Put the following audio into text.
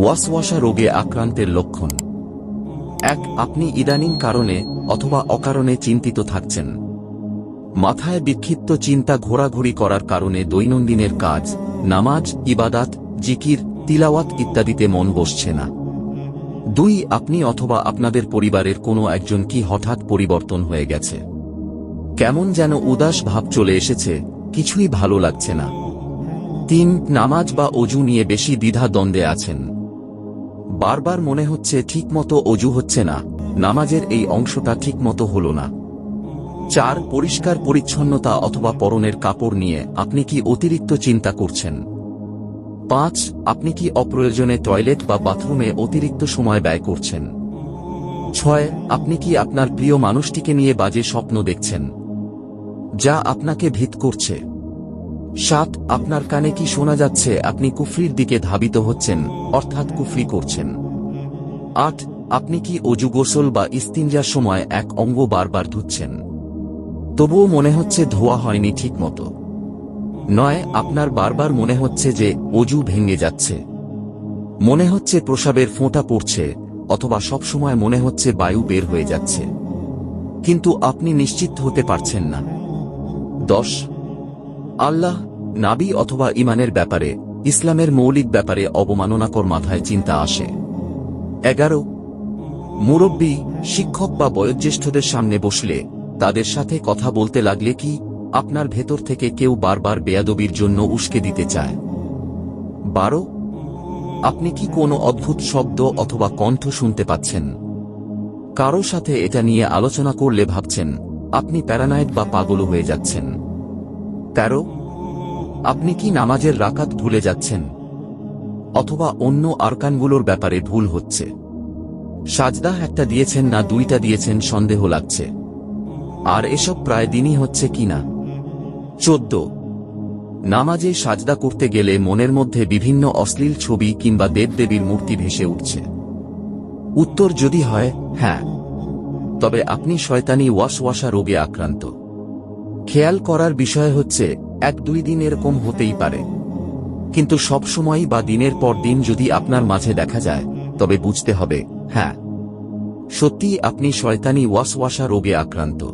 ওয়াসওয়াসা রোগে আক্রান্তের লক্ষণ। এক, আপনি ইদানিং কারণে অথবা অকারণে চিন্তিত থাকছেন। মাথায় বিক্ষিপ্ত চিন্তা ঘোরাঘুরি করার কারণে দৈনন্দিনের কাজ, নামাজ, ইবাদাত, জিকির, তিলাওয়াত ইত্যাদিতে মন বসছে না। দুই, আপনি অথবা আপনাদের পরিবারের কোনো একজন কি হঠাৎ পরিবর্তন হয়ে গেছে? কেমন যেন উদাস ভাব চলে এসেছে, কিছুই ভালো লাগছে না। তিন, নামাজ বা অজু নিয়ে বেশি দ্বিধা দ্বন্দ্বে আছেন। বারবার মনে হচ্ছে ঠিকমতো অজু হচ্ছে না, নামাজের এই অংশটা ঠিকমতো হল না। চার, পরিষ্কার পরিচ্ছন্নতা অথবা পরনের কাপড় নিয়ে আপনি কি অতিরিক্ত চিন্তা করছেন? পাঁচ, আপনি কি অপ্রয়োজনে টয়লেট বা বাথরুমে অতিরিক্ত সময় ব্যয় করছেন? ছয়, আপনি কি আপনার প্রিয় মানুষটিকে নিয়ে বাজে স্বপ্ন দেখছেন? যা আপনাকে ভিত করছে। সাত, আপনার কানে কি শোনা যাচ্ছে? আপনি কুফরির দিকে ধাবিত হচ্ছেন, অর্থাৎ কুফরি করছেন। আট, আপনি কি অজু গোসল বা ইস্তিনজার সময় এক অঙ্গ বারবার ধুচ্ছেন? তবুও মনে হচ্ছে ধোয়া হয়নি ঠিকমতো। নয়, আপনার বারবার মনে হচ্ছে যে অজু ভেঙে যাচ্ছে। মনে হচ্ছে প্রসাবের ফোঁটা পড়ছে, অথবা সবসময় মনে হচ্ছে বায়ু বের হয়ে যাচ্ছে। কিন্তু আপনি নিশ্চিত হতে পারছেন না। দশ আল্লাহ, নাবি অথবা ইমানের ব্যাপারে, ইসলামের মৌলিক ব্যাপারে অবমাননাকর মাথায় চিন্তা আসে। এগারো, মুরব্বী, শিক্ষক বা বয়োজ্যেষ্ঠদের সামনে বসলে, তাদের সাথে কথা বলতে লাগলে কি আপনার ভেতর থেকে কেউ বারবার বেয়াদবির জন্য উস্কে দিতে চায়? বারো, আপনি কি কোনো অদ্ভুত শব্দ অথবা কণ্ঠ শুনতে পাচ্ছেন? কারও সাথে এটা নিয়ে আলোচনা করলে ভাবছেন, আপনি প্যারানাইট বা পাগল হয়ে যাচ্ছেন। তেরো, আপনি কি নামাজের রাকাত ভুলে যাচ্ছেন? অথবা অন্য আরকানগুলোর ব্যাপারে ভুল হচ্ছে। সাজদা একটা দিয়েছেন না দুইটা দিয়েছেন সন্দেহ লাগছে। আর এসব প্রায় দিনই হচ্ছে কিনা চোদ্দ, নামাজে সাজদা করতে গেলে মনের মধ্যে বিভিন্ন অশ্লীল ছবি কিংবা দেবদেবীর মূর্তি ভেসে উঠছে। উত্তর যদি হয় হ্যাঁ। তবে আপনি শয়তানি ওয়াসওয়াসা রোগে আক্রান্ত। খেয়াল করার বিষয় হচ্ছে, এক দুই দিন এরকম হতেই পারে। কিন্তু সব সময় বা দিনের পর দিন যদি আপনার মাঝে দেখা যায়, তবে বুঝতে হবে হ্যাঁ। সত্যি আপনি শয়তানি ওয়াসওয়াসা রোগে আক্রান্ত।